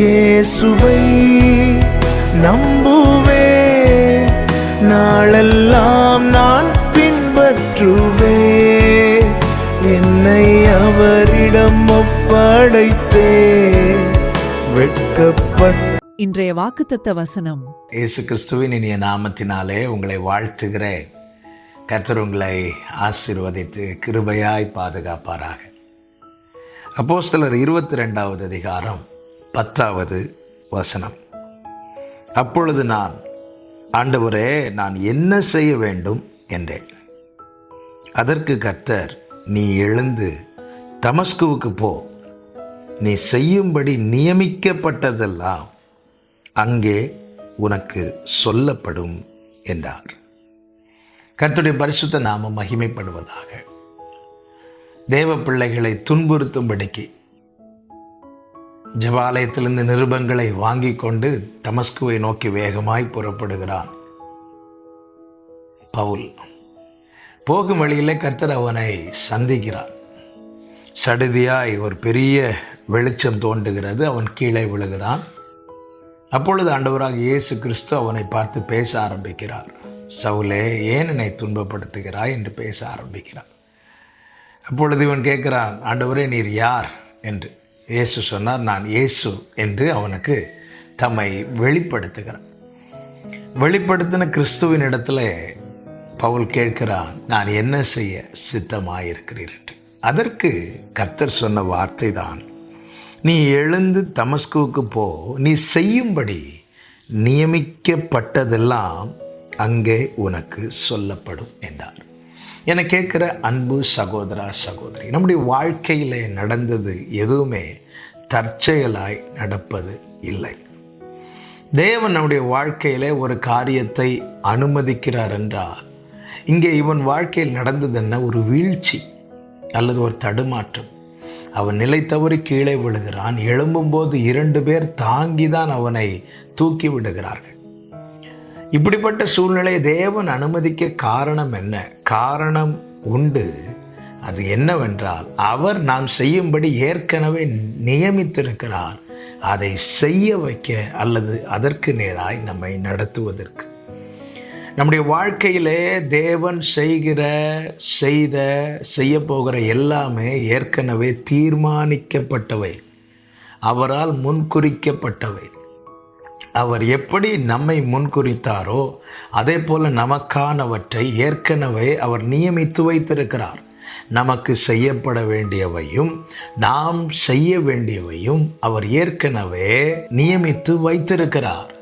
இயேசுவை நம்புவேன் நாளெல்லாம் நான் பின்பற்றுவேன் என்னை அவரிடம் ஒப்படைத்தேன். வெட்கப்பட்ட இன்றைய வாக்குத்தத்த வசனம். இயேசு கிறிஸ்துவின் இனிய நாமத்தினாலே உங்களை வாழ்த்துகிறேன். கர்த்தர் உங்களை ஆசீர்வதித்து கிருபையாய் பாதுகாப்பாராக. அப்போஸ்தலர் இருபத்தி ரெண்டாவது அதிகாரம் பத்தாவது வசனம். அப்பொழுது நான் ஆண்டவரே நான் என்ன செய்ய வேண்டும்? என்றேன். அதற்கு கர்த்தர் நீ எழுந்து தமஸ்குவுக்கு போ. நீ செய்யும்படி நியமிக்கப்பட்டதெல்லாம் அங்கே உனக்கு சொல்லப்படும் என்றார். கர்த்துடைய பரிசுத்த நாமம் மகிமைப்படுவதாக. தேவ பிள்ளைகளை துன்புறுத்தும்படிக்கு ஜபாலயத்திலிருந்து நிருபங்களை வாங்கி கொண்டு தமஸ்குவை நோக்கி வேகமாய் புறப்படுகிறான். பவுல் போகும் வழியிலே கர்த்தர் அவனை சந்திக்கிறான் சடுதியாய் ஒரு பெரிய வெளிச்சம் தோன்றுகிறது அவன் கீழே விழுகிறான். அப்பொழுது ஆண்டவராக இயேசு கிறிஸ்து அவனை பார்த்து பேச ஆரம்பிக்கிறார். சவுலே ஏன் என்னை துன்பப்படுத்துகிறாய்? என்று பேச ஆரம்பிக்கிறார். அப்பொழுது இவன் கேட்கிறான் ஆண்டவரே நீர் யார்? என்று. இயேசு சொன்னார் நான் இயேசு என்று அவனுக்கு தம்மை வெளிப்படுத்துகிறான். வெளிப்படுத்தின கிறிஸ்துவின் இடத்துல பவுல் கேட்கிறான் நான் என்ன செய்ய சித்தமாயிருக்கிறீர்? என்று. அதற்கு கர்த்தர் சொன்ன வார்த்தை தான் நீ எழுந்து தமஸ்குவுக்கு போ நீ செய்யும்படி நியமிக்கப்பட்டதெல்லாம் அங்கே உனக்கு சொல்லப்படும் என்றார். என கேட்குற அன்பு சகோதரா சகோதரி நம்முடைய வாழ்க்கையில் நடந்தது எதுவுமே தற்செயலாய் நடப்பது இல்லை. தேவன் நம்முடைய வாழ்க்கையிலே ஒரு காரியத்தை அனுமதிக்கிறார் என்றால் இங்கே இவன் வாழ்க்கையில் நடந்தது என்ன? ஒரு வீழ்ச்சி அல்லது ஒரு தடுமாற்றம். அவன் நிலை தவறி கீழே விழுகிறான். எழும்பும்போது இரண்டு பேர் தாங்கி தான் அவனை தூக்கி விடுகிறார்கள். இப்படிப்பட்ட சூழ்நிலையை தேவன் அனுமதிக்க காரணம் என்ன? காரணம் உண்டு. அது என்னவென்றால் அவர் நாம் செய்யும்படி ஏற்கனவே நியமித்திருக்கிறார். அதை செய்ய வைக்க அல்லது அதற்கு நேராய் நம்மை நடத்துவதற்கு. நம்முடைய வாழ்க்கையிலே தேவன் செய்கிற செய்த செய்ய போகிற எல்லாமே ஏற்கனவே தீர்மானிக்கப்பட்டவை. அவரால் முன்குறிக்கப்பட்டவை. அவர் எப்படி நம்மை முன்குறித்தாரோ அதே போல் நமக்கானவற்றை ஏற்கனவே அவர் நியமித்து வைத்திருக்கிறார். நமக்கு செய்யப்பட வேண்டியவையும் நாம் செய்ய வேண்டியவையும் அவர் ஏற்கனவே நியமித்து வைத்திருக்கிறார்.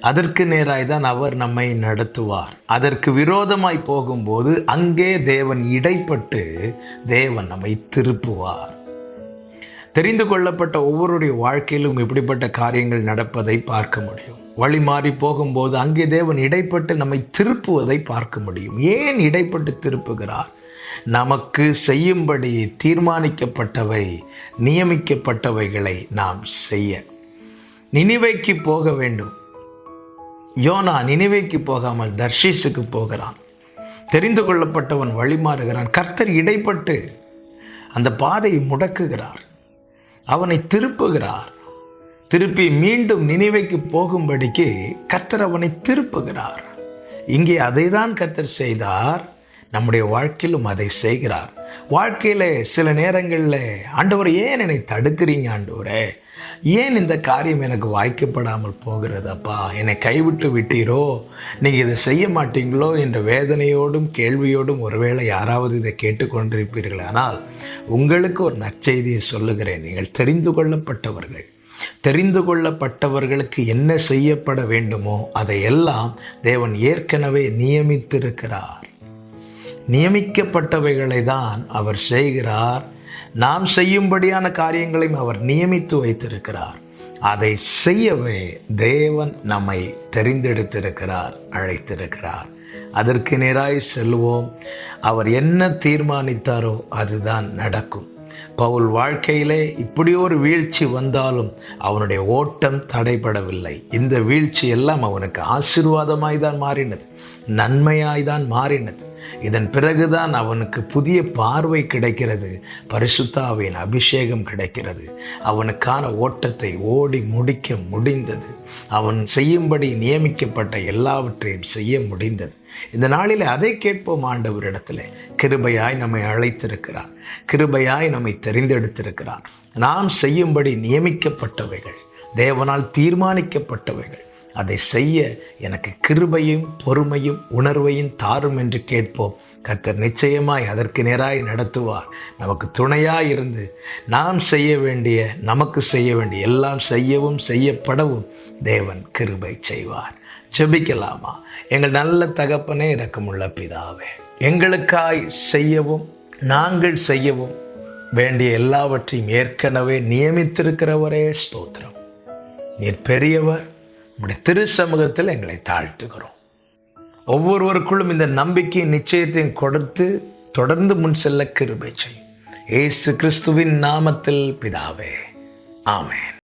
அதற்கு நேராய் தான் அவர் நம்மை நடத்துவார். அதற்கு விரோதமாய் போகும்போது அங்கே தேவன் இடைப்பட்டு தேவன் நம்மை திருப்புவார். தெரிந்து கொள்ளப்பட்ட ஒவ்வொருடைய வாழ்க்கையிலும் இப்படிப்பட்ட காரியங்கள் நடப்பதை பார்க்க முடியும். வழி மாறி போகும்போது அங்கே தேவன் இடைப்பட்டு நம்மை திருப்புவதை பார்க்க முடியும். ஏன் இடைப்பட்டு திருப்புகிறார்? நமக்கு செய்யும்படி தீர்மானிக்கப்பட்டவை நியமிக்கப்பட்டவைகளை நாம் செய்ய. நினைவைக்கு போக வேண்டும். யோனா நினைவைக்கு போகாமல் தர்ஷிஸுக்கு போகிறான். தெரிந்து கொள்ளப்பட்டவன் வழிமாறுகிறான். கர்த்தர் இடைப்பட்டு அந்த பாதையை முடக்குகிறார். அவனை திருப்புகிறார். திருப்பி மீண்டும் நினைவைக்கு போகும்படிக்கு கர்த்தர் அவனை திருப்புகிறார். இங்கே அதை தான் கர்த்தர் செய்தார். நம்முடைய வாழ்க்கையிலும் அதை செய்கிறார். வாழ்க்கையில் சில நேரங்களில் ஆண்டவர் ஏன் என்னை தடுக்கிறீங்க ஆண்டவரே? ஏன் இந்த காரியம் எனக்கு வாய்க்கப்படாமல் போகிறதப்பா? என்னை கைவிட்டு விட்டீரோ? நீங்கள் இதை செய்ய மாட்டீங்களோ? என்ற வேதனையோடும் கேள்வியோடும் ஒருவேளை யாராவது இதை கேட்டுக்கொண்டிருப்பீர்கள். ஆனால் உங்களுக்கு ஒரு நற்செய்தியை சொல்லுகிறேன். நீங்கள் தெரிந்து கொள்ளப்பட்டவர்கள். தெரிந்து கொள்ளப்பட்டவர்களுக்கு என்ன செய்யப்பட வேண்டுமோ அதையெல்லாம் தேவன் ஏற்கனவே நியமித்திருக்கிறார். நியமிக்கப்பட்டவைகளை தான் அவர் செய்கிறார். நாம் செய்யும்படியான காரியங்களையும் அவர் நியமித்து வைத்திருக்கிறார். அதை செய்யவே தேவன் நம்மை தெரிந்தெடுத்திருக்கிறார் அழைத்திருக்கிறார். அதற்கு நேராய் செல்வோம். அவர் என்ன தீர்மானித்தாரோ அதுதான் நடக்கும். பவுல் வாழ்க்கையிலே இப்படி ஒரு வீழ்ச்சி வந்தாலும் அவனுடைய ஓட்டம் தடைபடவில்லை. இந்த வீழ்ச்சி எல்லாம் அவனுக்கு ஆசீர்வாதமாய் தான் மாறினது. நன்மையாய் தான் மாறினது. இதன் பிறகுதான் அவனுக்கு புதிய பார்வை கிடைக்கிறது. பரிசுத்தாவின் அபிஷேகம் கிடைக்கிறது. அவனுக்கான ஓட்டத்தை ஓடி முடிக்க முடிந்தது. அவன் செய்யும்படி நியமிக்கப்பட்ட எல்லாவற்றையும் செய்ய முடிந்தது. இந்த நாளில் அதை கேட்போம் ஆண்டவரிடத்தில் கிருபையாய் நம்மை அழைத்திருக்கிறார். கிருபையாய் நம்மை தெரிந்தெடுத்திருக்கிறார். நாம் செய்யும்படி நியமிக்கப்பட்டவைகள் தேவனால் தீர்மானிக்கப்பட்டவைகள் அதை செய்ய எனக்கு கிருபையும் பொறுமையும் உணர்வையும் தாரும் என்று கேட்போம். கர்த்தர் நிச்சயமாய் அதற்கு நேராய் நடத்துவார். நமக்கு துணையாய் இருந்து நாம் செய்ய வேண்டிய நமக்கு செய்ய வேண்டிய எல்லாம் செய்யவும் செய்யப்படவும் தேவன் கிருபை செய்வார். ஜெபிக்கலாமா? எங்கள் நல்ல தகப்பனே இறக்கமுள்ள பிதாவே எங்களுக்காய் செய்யவும் நாங்கள் செய்யவும் வேண்டிய எல்லாவற்றையும் ஏற்கனவே நியமித்திருக்கிறவரே ஸ்தோத்திரம். நீர் பெரியவர் உங்களுடைய திரு சமூகத்தில் எங்களை தாழ்த்துகிறோம். ஒவ்வொருவருக்குள்ளும் இந்த நம்பிக்கை நிச்சயத்தையும் கொடுத்து தொடர்ந்து முன் செல்ல கிருபை செய்யும். ஏசு கிறிஸ்துவின் நாமத்தில் பிதாவே ஆமேன்.